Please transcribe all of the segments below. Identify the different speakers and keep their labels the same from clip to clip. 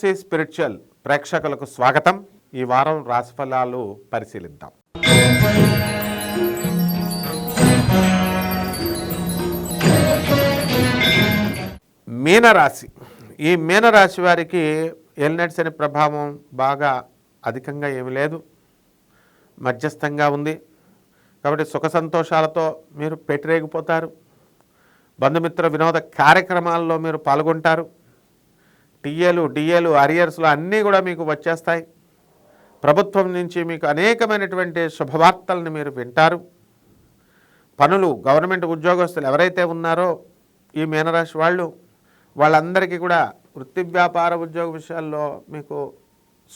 Speaker 1: Spiritual ప్రేక్షకులకు స్వాగతం. ఈ వారం రాశిఫలాలు పరిశీలిద్దాం. మీనరాశి. ఈ మీనరాశి వారికి ఎల్నెట్స్ అనే ప్రభావం బాగా అధికంగా ఏమి లేదు. మధ్యస్థంగా ఉంది. కాబట్టి సుఖ సంతోషాలతో మీరు పెట్టిరేగిపోతారు బంధుమిత్ర వినోద కార్యక్రమాల్లో మీరు పాల్గొంటారు. టీఏలు డిఏలు అరియర్స్లు అన్నీ కూడా మీకు వచ్చేస్తాయి. ప్రభుత్వం నుంచి మీకు అనేకమైనటువంటి శుభవార్తలను మీరు వింటారు. పనులు గవర్నమెంట్ ఉద్యోగస్తులు ఎవరైతే ఉన్నారో ఈ మీనరాశి వాళ్ళు వాళ్ళందరికీ కూడా వృత్తి వ్యాపార ఉద్యోగ విషయాల్లో మీకు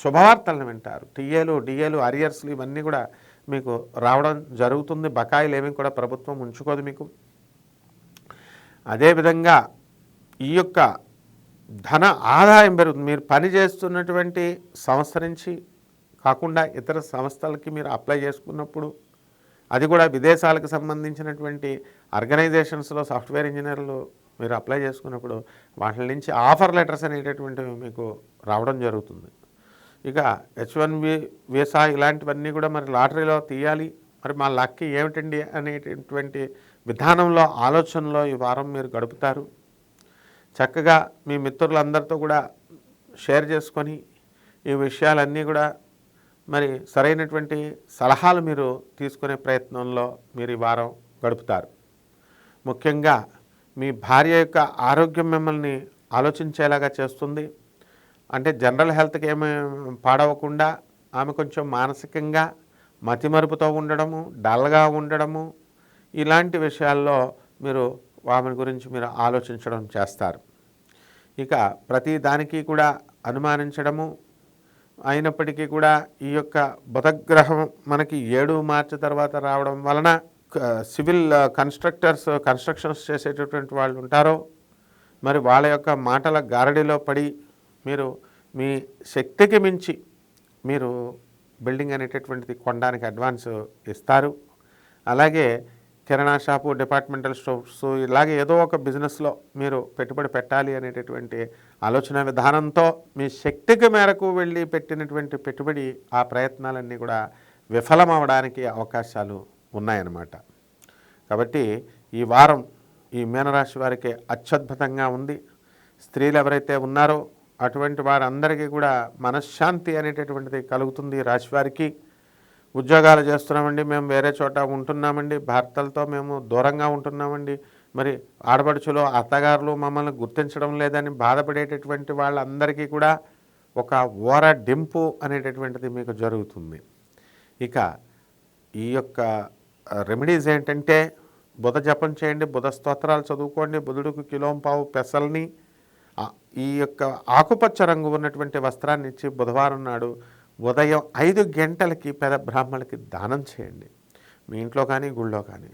Speaker 1: శుభవార్తలను వింటారు. టీఏలు డిఏలు అరియర్స్లు ఇవన్నీ కూడా మీకు రావడం జరుగుతుంది. బకాయిలు ఏమీ కూడా ప్రభుత్వం ఉంచుకోదు మీకు. అదేవిధంగా ఈ యొక్క ధన ఆదాయం పెరుగుతుంది. మీరు పని చేస్తున్నటువంటి సంస్థ నుంచి కాకుండా ఇతర సంస్థలకి మీరు అప్లై చేసుకున్నప్పుడు అది కూడా విదేశాలకు సంబంధించినటువంటి ఆర్గనైజేషన్స్లో సాఫ్ట్వేర్ ఇంజనీర్లు మీరు అప్లై చేసుకున్నప్పుడు వాటి నుంచి ఆఫర్ లెటర్స్ అనేటటువంటివి మీకు రావడం జరుగుతుంది. ఇక హెచ్ వన్ వి వీసా ఇలాంటివన్నీ కూడా మరి లాటరీలో తీయాలి. మరి మా లక్కి ఏమిటండి అనేటటువంటి విధానంలో ఆలోచనలో ఈ వారం మీరు గడుపుతారు. చక్కగా మీ మిత్రులందరితో కూడా షేర్ చేసుకొని ఈ విషయాలన్నీ కూడా మరి సరైనటువంటి సలహాలు మీరు తీసుకునే ప్రయత్నంలో మీరు ఈ వారం గడుపుతారు. ముఖ్యంగా మీ భార్య యొక్క ఆరోగ్యం మిమ్మల్ని ఆలోచించేలాగా చేస్తుంది. అంటే జనరల్ హెల్త్కి ఏమీ పాడవకుండా ఆమె కొంచెం మానసికంగా మతిమరుపుతో ఉండడము డల్గా ఉండడము ఇలాంటి విషయాల్లో మీరు ఆమె గురించి మీరు ఆలోచించడం చేస్తారు. ఇక ప్రతి దానికి కూడా అనుమానించడము అయినప్పటికీ కూడా ఈ యొక్క బుధగ్రహం మనకి ఏడు మార్చి తర్వాత రావడం వలన సివిల్ కన్స్ట్రక్టర్స్ కన్స్ట్రక్షన్స్ చేసేటటువంటి వాళ్ళు ఉంటారో మరి వాళ్ళ యొక్క మాటల గారడిలో పడి మీరు మీ శక్తికి మించి మీరు బిల్డింగ్ అనేటటువంటిది కొనడానికి అడ్వాన్స్ ఇస్తారు. అలాగే కిరాణా షాపు డిపార్ట్మెంటల్ స్టోర్స్ ఇలాగే ఏదో ఒక బిజినెస్లో మీరు పెట్టుబడి పెట్టాలి అనేటటువంటి ఆలోచన విధానంతో మీ శక్తికి మేరకు వెళ్ళి పెట్టినటువంటి పెట్టుబడి ఆ ప్రయత్నాలన్నీ కూడా విఫలమవడానికి అవకాశాలు ఉన్నాయన్నమాట. కాబట్టి ఈ వారం ఈ మీనరాశి వారికి అత్యద్భుతంగా ఉంది. స్త్రీలు ఎవరైతే ఉన్నారో అటువంటి వారందరికీ కూడా మనశ్శాంతి అనేటటువంటిది కలుగుతుంది రాశివారికి రాశి వారికి. ఉద్యోగాలు చేస్తున్నామండి మేము వేరే చోట ఉంటున్నామండి భర్తలతో మేము దూరంగా ఉంటున్నామండి. మరి ఆడపడుచులు అత్తగారులు మమ్మల్ని గుర్తించడం లేదని బాధపడేటటువంటి వాళ్ళందరికీ కూడా ఒక ఓర డింపు అనేటటువంటిది మీకు జరుగుతుంది. ఇక ఈ యొక్క రెమెడీస్ ఏంటంటే బుధ జపం చేయండి బుధ స్తోత్రాలు చదువుకోండి బుధుడికి కిలోం పావు పెసల్ని ఈ యొక్క ఆకుపచ్చ రంగు ఉన్నటువంటి వస్త్రాన్ని ఇచ్చి బుధవారం నాడు ఉదయం ఐదు గంటలకి పెద బ్రాహ్మణులకి దానం చేయండి. మీ ఇంట్లో కానీ గుళ్ళో కానీ.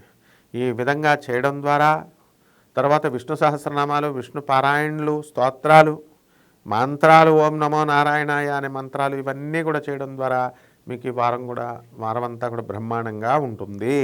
Speaker 1: ఈ విధంగా చేయడం ద్వారా తర్వాత విష్ణు సహస్రనామాలు విష్ణు పారాయణలు స్తోత్రాలు మంత్రాలు ఓం నమో నారాయణాయ అనే మంత్రాలు ఇవన్నీ కూడా చేయడం ద్వారా మీకు ఈ వారం కూడా వారం అంతా కూడా బ్రహ్మాండంగా ఉంటుంది.